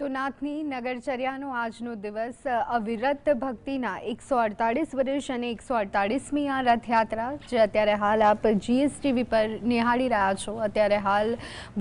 તો નાથની નગરચર્યાનો આજનો દિવસ અવિરત ભક્તિના એકસો અડતાળીસ વર્ષ અને એકસો અડતાળીસમી આ રથયાત્રા, જે અત્યારે હાલ આપ જીએસટીવી પર નિહાળી રહ્યા છો. અત્યારે હાલ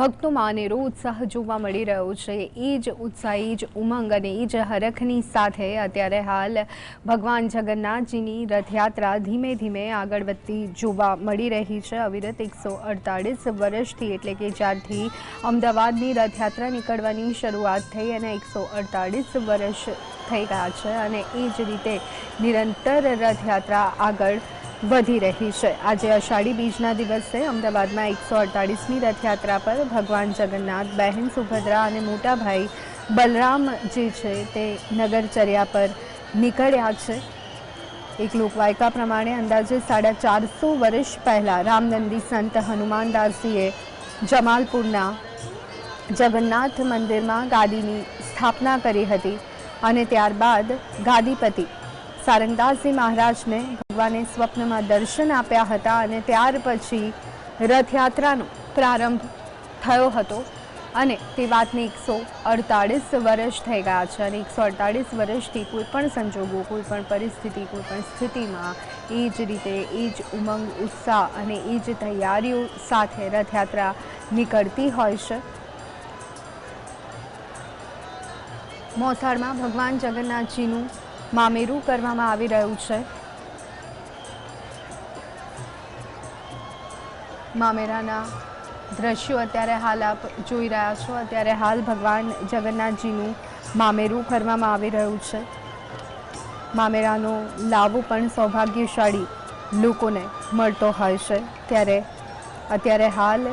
ભક્તોમાં અનેરો ઉત્સાહ જોવા મળી રહ્યો છે. એ જ ઉત્સાહ, એ જ ઉમંગ અને એ જ હરખની સાથે અત્યારે હાલ ભગવાન જગન્નાથજીની રથયાત્રા ધીમે ધીમે આગળ વધતી જોવા મળી રહી છે. અવિરત એકસો અડતાળીસ વર્ષથી, એટલે કે જ્યારથી અમદાવાદની રથયાત્રા નીકળવાની શરૂઆત થઈ અને એકસો અડતાળીસ વર્ષ થઈ ગયા છે અને એ જ રીતે નિરંતર રથયાત્રા આગળ વધી રહી છે. આજે અષાઢી બીજના દિવસે અમદાવાદમાં એકસો અડતાળીસમી રથયાત્રા પર ભગવાન જગન્નાથ, બહેન સુભદ્રા અને મોટા ભાઈ બલરામ જે છે તે નગરચર્યા પર નીકળ્યા છે. એક લોકવાયકા પ્રમાણે અંદાજે સાડા ચારસો વર્ષ પહેલાં રામનંદી સંત હનુમાનદાસજીએ જમાલપુરના જગન્નાથ મંદિરમાં ગાદીની સ્થાપના કરી હતી અને ત્યારબાદ ગાદીપતિ સારંગદાસજી મહારાજને ભગવાને સ્વપ્નમાં દર્શન આપ્યા હતા અને ત્યાર પછી રથયાત્રાનો પ્રારંભ થયો હતો અને તે વાતને એકસો અડતાળીસ વર્ષ થઈ ગયા છે અને એકસો અડતાળીસ વર્ષથી કોઈ પણ સંજોગો, કોઈ પણ પરિસ્થિતિ, કોઈ પણ સ્થિતિમાં એ જ રીતે, એ જ ઉમંગ, ઉત્સાહ અને એ જ તૈયારીઓ સાથે રથયાત્રા નીકળતી હોય છે. મોસાળમાં ભગવાન જગન્નાથજીનું મામેરું કરવામાં આવી રહ્યું છે. મામેરાના દ્રશ્યો અત્યારે હાલ આપ જોઈ રહ્યા છો. અત્યારે હાલ ભગવાન જગન્નાથજીનું મામેરું કરવામાં આવી રહ્યું છે. મામેરાનો લાવો પણ સૌભાગ્યશાળી લોકોને મળતો હોય છે. ત્યારે અત્યારે હાલ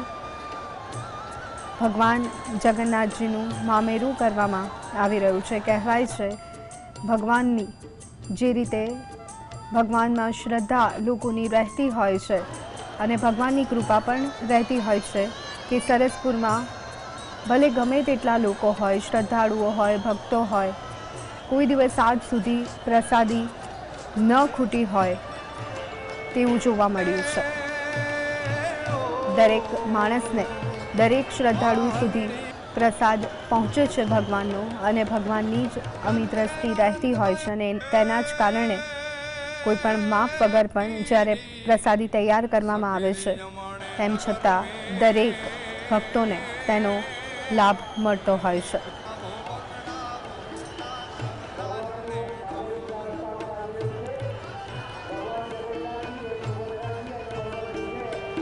ભગવાન જગન્નાથજીનું મામેરું કરવામાં આવી રહ્યું છે, કહેવાય છે, ભગવાનની જે રીતે ભગવાનમાં શ્રદ્ધા લોકોની રહેતી હોય છે અને ભગવાનની કૃપા પણ રહેતી હોય છે કે સરસપુરમાં ભલે ગમે તેટલા લોકો હોય, શ્રદ્ધાળુઓ હોય, ભક્તો હોય, કોઈ દિવસ આજ સુધી પ્રસાદી ન ખૂટી હોય તેવું જોવા મળ્યું છે. દરેક માણસને, દરેક શ્રદ્ધાળુ સુધી પ્રસાદ પહોંચે છે ભગવાનનો અને ભગવાનની જ અમી દ્રષ્ટિ રહેતી હોય છે અને તેના જ કારણે કોઈ પણ માપ વગર પણ જ્યારે પ્રસાદી તૈયાર કરવામાં આવે છે, તેમ છતાં દરેક ભક્તોને તેનો લાભ મળતો હોય છે.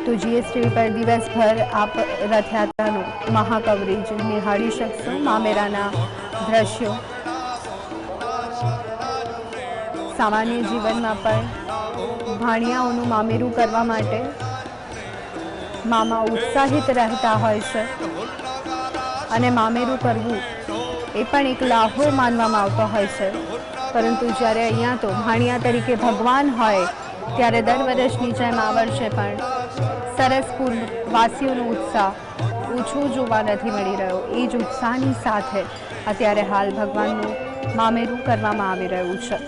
તો જીએસટીવી પર દિવસભર આપ રથયાત્રાનું મહાકવરેજ નિહાળી શકશો. મામેરાના દ્રશ્યો. સામાન્ય જીવનમાં પણ ભાણિયાઓનું મામેરું કરવા માટે મામા ઉત્સાહિત રહેતા હોય છે. અને મામેરું કરવું એ પણ એક લાહો માનવામાં આવતો હોય છે. પરંતુ જ્યારે અહીંયા તો ભાણિયા તરીકે ભગવાન હોય, ત્યારે દર વર્ષની જેમ આ વર્ષે પણ સરસપુર વાસીઓનો ઉત્સાહ ઓછો જોવા નથી મળી રહ્યો. એ જ ઉત્સાહની સાથે અત્યારે હાલ ભગવાનનું મામેરું કરવામાં આવી રહ્યું છે.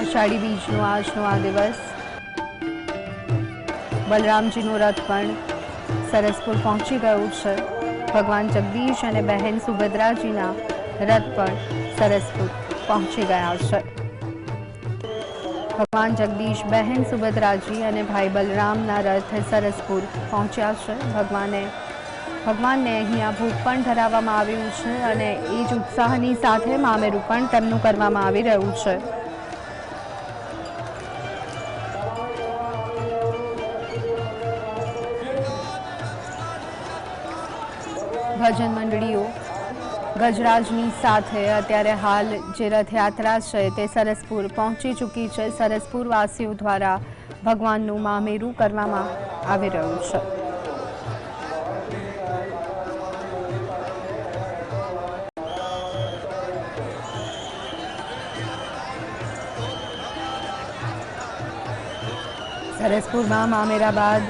અષાઢી બીજનો આજનો આ દિવસ. બલરામજીનો રથ પણ સરસપુર પહોંચી ગયું છે. ભગવાન જગદીશ અને બહેન સુભદ્રાજીના રથ પણ સરસપુર પહોંચી ગયા છે. ભગવાન જગદીશ બહેન સુભદ્રાજી અને ભાઈ બલરામના રથ સરસપુર પહોંચ્યા છે. ભગવાને, ભગવાનને અહીંયા ભૂખ પણ ધરાવવામાં આવ્યું છે અને એ જ ઉત્સાહની સાથે મામેરું પણ તેમનું કરવામાં આવી રહ્યું છે. ભજન મંડળીઓ ગજરાજની સાથે અત્યારે હાલ જે રથયાત્રા છે તે સરસપુર પહોંચી ચૂકી છે. સરસપુર વાસીઓ દ્વારા ભગવાનનું મામેરું કરવામાં આવી રહ્યું છે. સરસપુરમાં મામેરા બાદ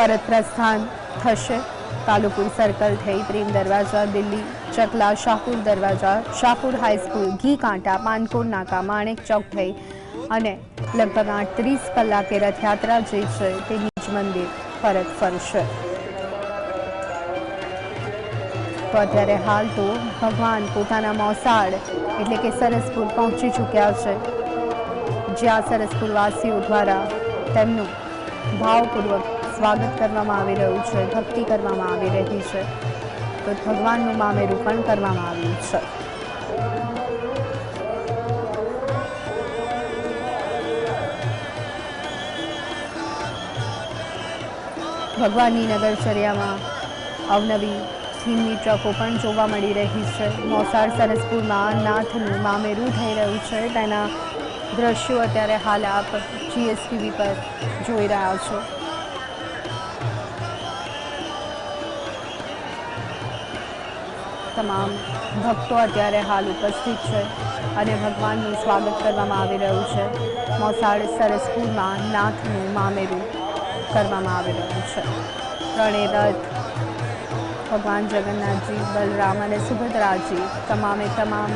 પરત પ્રસ્થાન થશે. કાલુપુર સર્કલ થઈ પ્રેમ દરવાજા, દિલ્હી, ચકલા, શાહપુર દરવાજા, શાહપુર હાઈસ્કૂલ ઘી કાંટા, પાનકોર, નાકા, માણેક ચોક થઈ અને લગભગ આઠત્રીસ કલાકે રથયાત્રા જે છે તે નિજ મંદિર પરત ફરશે. તો અત્યારે હાલ તો ભગવાન પોતાના મોસાળ એટલે કે સરસપુર પહોંચી ચૂક્યા છે. જ્યાં સરસપુર વાસીઓ દ્વારા તેમનું ભાવપૂર્વક સ્વાગત કરવામાં આવી રહ્યું છે, ભક્તિ કરવામાં આવી રહી છે. તો ભગવાનનું મામેરું પણ કરવામાં આવ્યું છે. ભગવાનની નગરચર્યામાં અવનવી થીમની ટ્રકો પણ જોવા મળી રહી છે. મોસાળ સરસપુરમાં નાથનું મામેરું થઈ રહ્યું છે. તેના દ્રશ્યો અત્યારે હાલ આપ જીએસટીવી પર જોઈ રહ્યા છો. તમામ ભક્તો અત્યારે હાલ ઉપસ્થિત છે અને ભગવાનનું સ્વાગત કરવામાં આવી રહ્યું છે. મોસાળ સરસપુરમાં નાથનું મામેરું કરવામાં આવી રહ્યું છે. ત્રણેય રથ ભગવાન જગન્નાથજી, બલરામ અને સુભદ્રાજી તમામે તમામ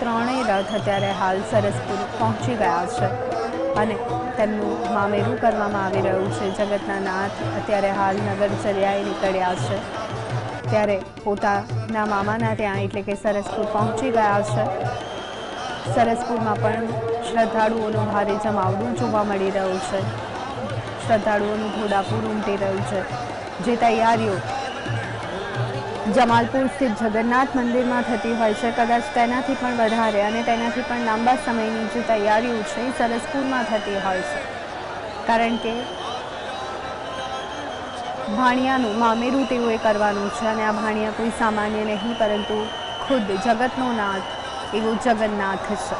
ત્રણેય રથ અત્યારે હાલ સરસપુર પહોંચી ગયા છે અને તેમનું મામેરું કરવામાં આવી રહ્યું છે. જગતના નાથ અત્યારે હાલ નગરચર્યાએ નીકળ્યા છે. ત્યારે પોતાના મામાના ત્યાં એટલે કે સરસપુર પહોંચી ગયા છે સરસપુરમાં પણ શ્રદ્ધાળુઓનું ભારે જમાવડું જોવા મળી રહ્યું છે. શ્રદ્ધાળુઓનું ઘોડાપુર ઉમટી રહ્યું છે. જે તૈયારીઓ જમાલપુર સ્થિત જગન્નાથ મંદિરમાં થતી હોય છે. કદાચ તેનાથી પણ વધારે અને તેનાથી પણ લાંબા સમયની જે તૈયારીઓ છે, એ સરસપુરમાં થતી હોય છે. કારણ કે ભાણિયાનું, મામેરું તેઓએ કરવાનું છે અને આ ભાણિયા કોઈ સામાન્ય નહીં, પરંતુ ખુદ જગતનો નાથ, એવો જગન્નાથ છે.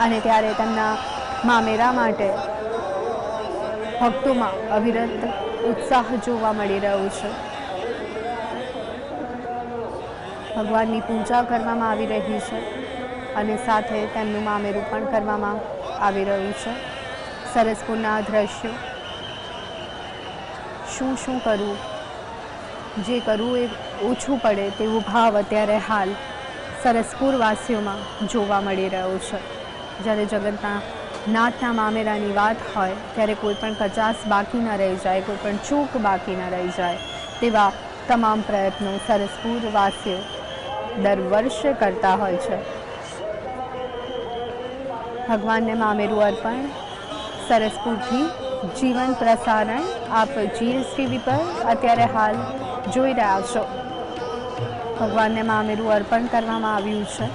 અને ત્યારે તેમના મામેરા માટે ભક્તોમાં અવિરત ઉત્સાહ જોવા મળી રહ્યો છે. ભગવાનની પૂજા કરવામાં આવી રહી છે અને સાથે તેમનું મામેરું પણ કરવામાં આવી રહ્યું છે. સરસપુરના દ્રશ્યો શું શું કરવું જે કરવું એ ઓછું પડે તેવો ભાવ અત્યારે હાલ સરસપુર વાસીઓમાં જોવા મળી રહ્યો છે. જ્યારે જગતના નાથના મામેરાની વાત હોય, ત્યારે કોઈ પણ કચાસ બાકી ન રહી જાય, કોઈ પણ ચૂક બાકી ન રહી જાય, તેવા તમામ પ્રયત્નો સરસપુર વાસીઓ દર વર્ષે કરતા હોય છે. ભગવાનને મામેરું અર્પણ. સરસપુરથી જીવન પ્રસારણ આપ જીએસટીવી પર અત્યારે હાલ જોઈ રહ્યા છો. ભગવાનને મામેરું અર્પણ કરવામાં આવ્યું છે.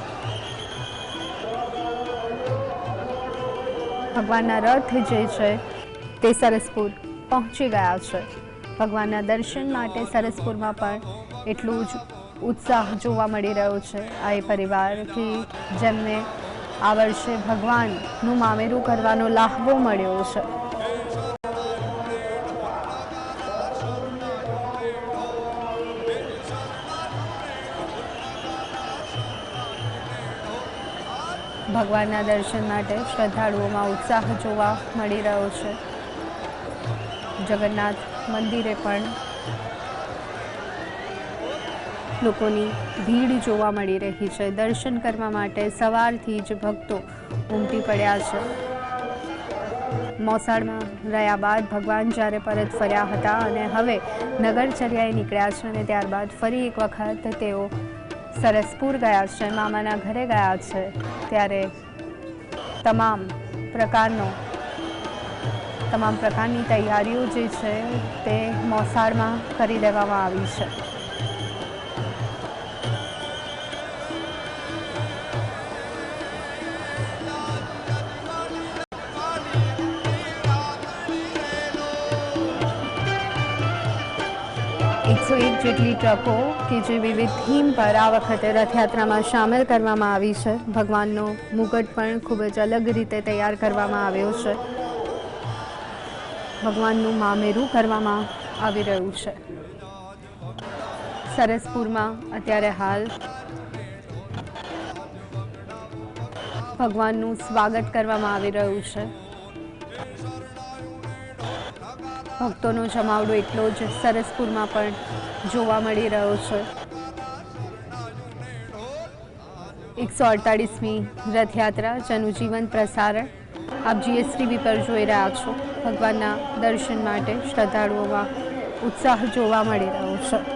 ભગવાનના રથ જે છે તે સરસપુર પહોંચી ગયા છે. ભગવાનના દર્શન માટે સરસપુરમાં પણ એટલું જ ઉત્સાહ જોવા મળી રહ્યો છે. આ એ પરિવાર જેમને આ વર્ષે ભગવાનનું મામેરું કરવાનો લાહવો મળ્યો છે. ભગવાનના દર્શન માટે શ્રદ્ધાળુઓમાં ઉત્સાહ જોવા મળી રહ્યો છે. જગન્નાથ મંદિરે પણ લોકોની ભીડ જોવા મળી રહી છે. દર્શન કરવા માટે સવારથી જ ભક્તો ઉમટી પડ્યા છે. મોસાળમાં રહ્યા બાદ ભગવાન જ્યારે પરત ફર્યા હતા અને હવે નગરચર્યાએ નીકળ્યા છે અને ત્યારબાદ ફરી એક વખત તેઓ સરસપુર ગયા છે, મામાના ઘરે ગયા છે, ત્યારે તમામ પ્રકારનો, તમામ પ્રકારની તૈયારીઓ જે છે તે મોસાળમાં કરી દેવામાં આવી છે. એકસો એક જેટલી ટ્રકો કે જે વિવિધ થીમ પર આ વખતે રથયાત્રામાં સામેલ કરવામાં આવી છે. ભગવાનનો મુગટ પણ ખૂબ જ અલગ રીતે તૈયાર કરવામાં આવ્યો છે. ભગવાનનું મામેરું કરવામાં આવી રહ્યું છે. સરસપુરમાં અત્યારે હાલ ભગવાનનું સ્વાગત કરવામાં આવી રહ્યું છે. ભક્તોનો જમાવડો એટલો જ સરસપુરમાં પણ જોવા મળી રહ્યો છે. એકસો અડતાળીસમી રથયાત્રા જેનું જીવન પ્રસારણ. આપ જીએસટીવી પર જોઈ રહ્યા છો. ભગવાનના દર્શન માટે શ્રદ્ધાળુઓમાં ઉત્સાહ જોવા મળી રહ્યો છે.